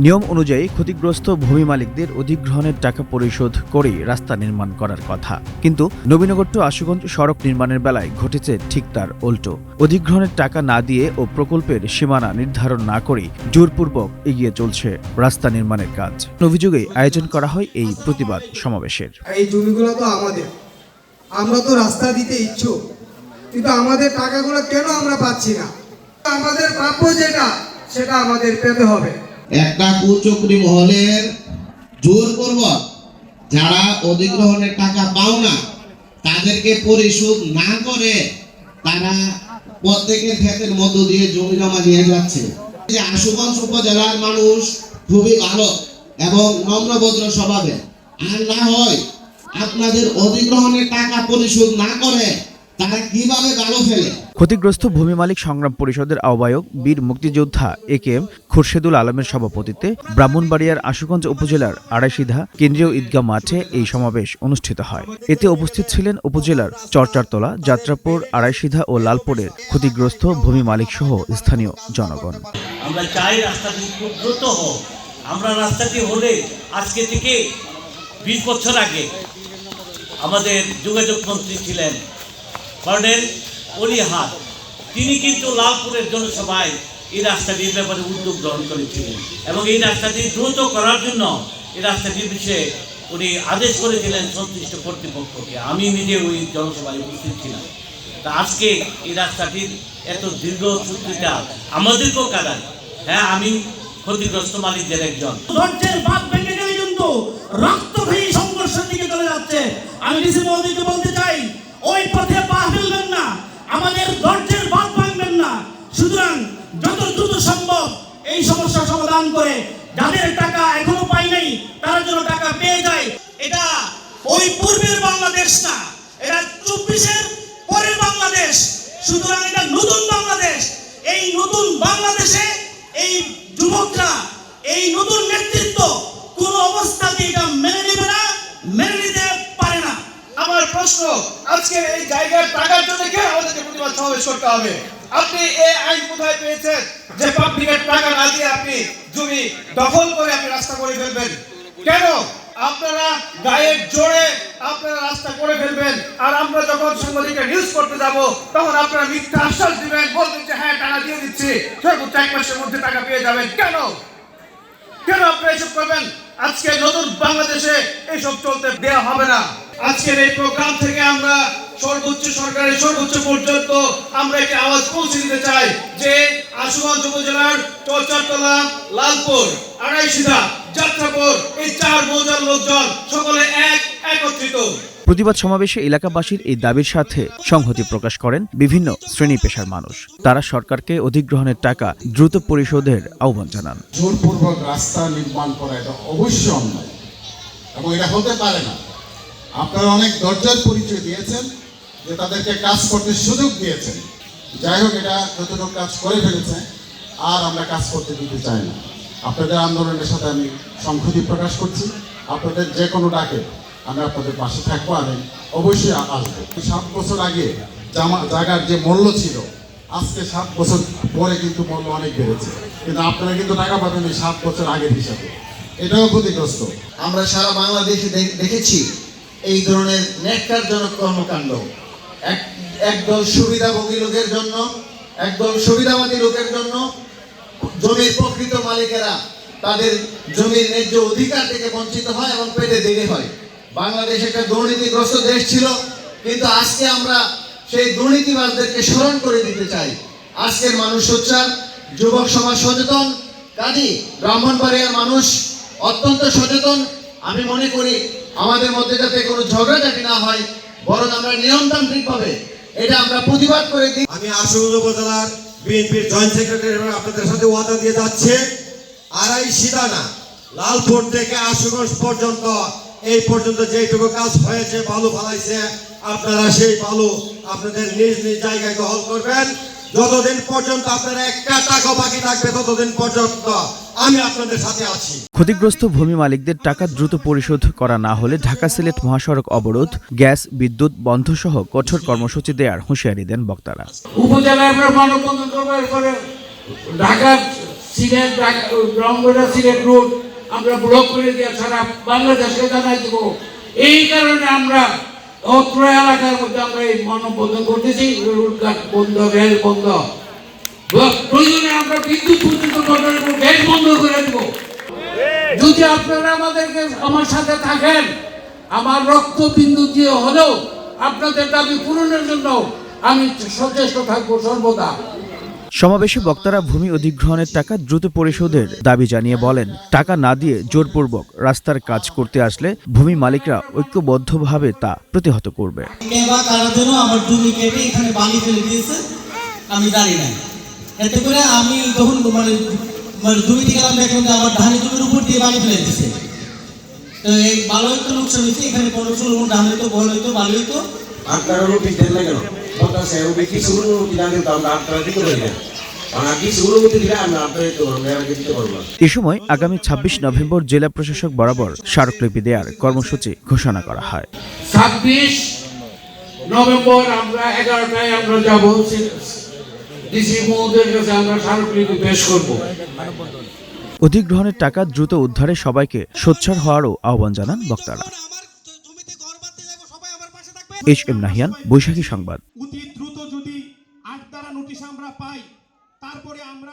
নিয়ম অনুযায়ী ক্ষতিগ্রস্ত ভূমি মালিকদের অধিগ্রহণের টাকা পরিশোধ করে রাস্তা নির্মাণ করার কথা। কিন্তু নবীনগর টু আশুগঞ্জ সড়ক নির্মাণের বেলায় ঘটেছে ঠিক তার উল্টো। অধিগ্রহণের টাকা না দিয়ে ও প্রকল্পের সীমানা নির্ধারণ না করে জোরপূর্বক এগিয়ে চলছে রাস্তা নির্মাণের কাজ। অভিযোগে আয়োজন করা হয় এই প্রতিবাদ সমাবেশের। এই জমিগুলো তো আমাদের। আমরা তো রাস্তা দিতে ইচ্ছুক। কিন্তু আমাদের টাকাগুলো কেন আমরা পাচ্ছি না? আমাদের প্রাপ্য যেটা, সেটা আমাদের পেতে হবে। একটা কুচক্রি মহলের জোরপূর্বক যারা অধিগ্রহণের টাকা পাও না, তাদেরকে পরিশোধ না করে তারা প্রত্যেকের ক্ষেতের মধ্য দিয়ে জমি জমা নিয়ে যাচ্ছে। আশুগঞ্জ উপজেলার মানুষ খুবই ভালো এবং নম্রভদ্র স্বভাবের। আর না হয় আপনাদের অধিগ্রহণের টাকা পরিশোধ না করে তারা কীভাবে গালো ফেলে? ক্ষতিগ্রস্ত ভূমি মালিক সংগ্রাম পরিষদের আহ্বায়ক বীর মুক্তিযোদ্ধা এ কে এম খুরশেদুল আলমের সভাপতিত্বে ব্রাহ্মণবাড়িয়ার আশুগঞ্জ উপজেলার আড়াইসিধা কেন্দ্রীয় ঈদগাহ মাঠে এই সমাবেশ অনুষ্ঠিত হয়। এতে উপস্থিত ছিলেন উপজেলার চরচারতলা যাত্রাপুর আড়াইসিধা ও লালপুরের ক্ষতিগ্রস্ত ভূমি মালিক সহ স্থানীয় জনগণ। আমরা চাই রাস্তাটি খুব দ্রুত হোক। আমরা রাস্তাটি হলে আজকে থেকে বিশ বছর আগে আমাদের যোগাযোগ মন্ত্রী ছিলেন কর্নেল অলিহাত তিনি কিন্তু লালপুরের জনসভায় এই রাস্তাটির ব্যাপারে উদ্যোগ গ্রহণ করেছিলেন এবং এই রাস্তাটি দ্রুত করার জন্য এই রাস্তাটির বিষয়ে উনি আদেশ করেছিলেন সংশ্লিষ্ট কর্তৃপক্ষকে। আমি নিজে ওই জনসভায় উপস্থিত ছিলাম। তা আজকে এই রাস্তাটির এত দীর্ঘ সূত্রটা আমাদেরকেও কাদায় হ্যাঁ আমি ক্ষতিগ্রস্ত মালিকদের একজন। ধৈর্যের সংঘর্ষের দিকে চলে যাচ্ছে। আমি ডিসি মহোদয়কে বলতে আমাদের ধৈর্যের বাদ ভাঙবেন না। সুতরাং যত দ্রুত সম্ভব এই সমস্যা সমাধান করে যাদের টাকা এখনও পাই নাই, তারা যেন টাকা পেয়ে যায়, এটা ওই পূর্বের বাংলাদেশ না, এটা চব্বিশের পরের বাংলাদেশ। সুতরাং এটা নতুন বাংলাদেশ। এই নতুন বাংলাদেশে সমাবেশ করতে হবে। আপনি এই আইন কোথায় পেয়েছেন? যে পাবলিকের টাকা না দিয়ে আপনি জমি দখল করে আপনি রাস্তা করে ফেলবেন। কেন? আপনারা গায়ের জোরে আপনারা রাস্তা করে ফেলবেন। আর আমরা যখন সাংবাদিকরা নিউজ করতে যাব, তখন আপনারা মিথ্যা আশ্বাস দিবেন, বলবেন যে হ্যাঁ টাকা দিয়ে দিচ্ছি। সর্বোচ্চ এক মাসের মধ্যে টাকা পেয়ে যাবেন। কেন? কেন আপনারা এসব করবেন? আজকে নতুন বাংলাদেশে এইসব চলতে দেওয়া হবে না। আজকের এই প্রোগ্রাম থেকে আমরা সর্বোচ্চ সরকারের সর্বোচ্চ পর্যন্ত আমরা একটি আওয়াজ পৌঁছে দিতে চাই যে আশুগঞ্জ উপজেলার চৌচারতলা লালপুর আড়াইশিদা যাত্রাপুর এই চার মৌজার লোকজন সকলে এক একত্রিত। প্রতিবাদ সমাবেশে এলাকাবাসীর এই দাবির সাথে সংহতি প্রকাশ করেন বিভিন্ন শ্রেণি পেশার মানুষ। তারা সরকারকে অধিগ্রহণের টাকা দ্রুত পরিশোধের আহ্বান জানান। জোরপূর্বক রাস্তা নির্মাণ করা এটা অবশ্যই অন্যায়। এবং এটা হতে পারে না। আপনারা অনেক ধৈর্যের পরিচয় দিয়েছেন। যে তাদেরকে কাজ করতে সুযোগ দিয়েছেন যাই হোক, এটা যতটুকু কাজ করে ফেলেছে, আর আমরা কাজ করতে দিতে চাই না। আপনাদের আন্দোলনের সাথে আমি সংহতি প্রকাশ করছি। আপনাদের যে কোনো ডাকে আমি আপনাদের পাশে থাকব আমি অবশ্যই আসব। সাত বছর আগে জামা জায়গার যে মূল্য ছিল, আজকে সাত বছর পরে কিন্তু মূল্য অনেক বেড়েছে। কিন্তু আপনারা কিন্তু টাকা পাবেন এই সাত বছর আগের হিসাবে। এটাও ক্ষতিগ্রস্ত। আমরা সারা বাংলাদেশে দেখেছি, এই ধরনের ন্যাক্কারজনক কর্মকাণ্ড। একদল সুবিধাভোগী লোকের জন্য, একদল সুবিধাবাদী লোকের জন্য জমির প্রকৃত মালিকেরা তাদের জমির ন্যায্য অধিকার থেকে বঞ্চিত হয় এবং পেটে দেরি হয়। বাংলাদেশ একটা দুর্নীতিগ্রস্ত দেশ ছিল, কিন্তু আজকে আমরা সেই দুর্নীতিবাজদেরকে স্মরণ করে দিতে চাই। আজকের মানুষ সোচ্চার, যুবক সমাজ সচেতন, কাজী ব্রাহ্মণবাড়িয়ার মানুষ অত্যন্ত সচেতন। আমি মনে করি আমাদের মধ্যে যাতে কোনো ঝগড়াঝাটি না হয় বরং আমরা নিয়মতান্ত্রিকভাবে এটা আমরা প্রতিবাদ করে দিই। আমি আশুগঞ্জ উপজেলার বিএনপির জয়েন্ট সেক্রেটারি আপনাদের সাথে ওয়াদা দিয়ে যাচ্ছে, আড়াই সিদানা, লালপুর থেকে আশুগঞ্জ পর্যন্ত, এই পর্যন্ত যেটুকু কাজ হয়েছে, বালু ফালাইছে, আপনারা সেই বালু আপনাদের নিজ নিজ জায়গায় দখল করবেন। যতদিন পর্যন্ত আপনারা একটা টাকা বাকি থাকবে, ততদিন পর্যন্ত আমি আপনাদের সাথে আছি। ক্ষতিগ্রস্ত ভূমি মালিকদের টাকা দ্রুত পরিশোধ করা না হলে ঢাকা সিলেট মহাসড়ক অবরোধ গ্যাস বিদ্যুৎ বন্ধ সহ কঠোর কর্মসূচি দেওয়ার হুঁশিয়ারি দেন বক্তারা। উপজেলায় আমরা মানববন্ধন করব এরপরে ঢাকার সিলেট ঢাকা- সিলেট রুট আমরা ব্লক করে দিয়ে সারা বাংলাদেশকে জানাই দেব। এই কারণে আমরা অত্র এলাকার মধ্যে আমরা এই মানববন্ধন করতেছি বন্ধ রেল বন্ধ। প্রয়োজনে আমরা বিদ্যুৎ পর্যন্ত গ্যাস বন্ধ করে দেবো। যদি আপনারা আমাদেরকে আমার সাথে থাকেন আমার রক্তবিন্দু দিয়ে হলেও আপনাদের দাবি পূরণের জন্য আমি সচেষ্ট থাকব সর্বদা। সমাবেশে বক্তারা ভূমি অধিগ্রহণের টাকা দ্রুত পরিশোধের দাবি জানিয়ে বলেন টাকা না দিয়ে জোরপূর্বক রাস্তার কাজ করতে আসলে ভূমি মালিকরা ঐক্যবদ্ধভাবে তা প্রতিহত করবে। কে বা আমার জমি এখানে বালি ফেলে দিয়েছে? আমি জানি না। এতে করে আমি যখন মানে মানে দেখলাম যে আমার ধানের জমির উপর দিয়ে বালি ফেলে দিচ্ছে তো এই ভালো একটু লোকসান হয়েছে এখানে পনেরো ষোলো মন ধান হইতো বল হইতো বালি হইতো আপনারা রুটি দেন না কেন? পঞ্চাশ রুটি কিছু রুটি না কিন্তু আমরা আপনারা দিতে পারি না। এ সময় আগামী ২৬ নভেম্বর জেলা প্রশাসক বরাবর স্মারকলিপি দেওয়ার কর্মসূচি ঘোষণা করা হয়। ছাব্বিশ নভেম্বর আমরা এগারোটায় আমরা যাব ডিসি মহোদয়ের কাছে আমরা স্মারকলিপি পেশ করব। অধিগ্রহণের টাকা দ্রুত উদ্ধারে সবাইকে সোচ্ছার হওয়ারও আহ্বান জানান বক্তারা। এইচ এম নাহিয়ান বৈশাখী সংবাদ। অতি দ্রুত যদি আট দ্বারা নোটিশ আমরা পাই তারপরে আমরা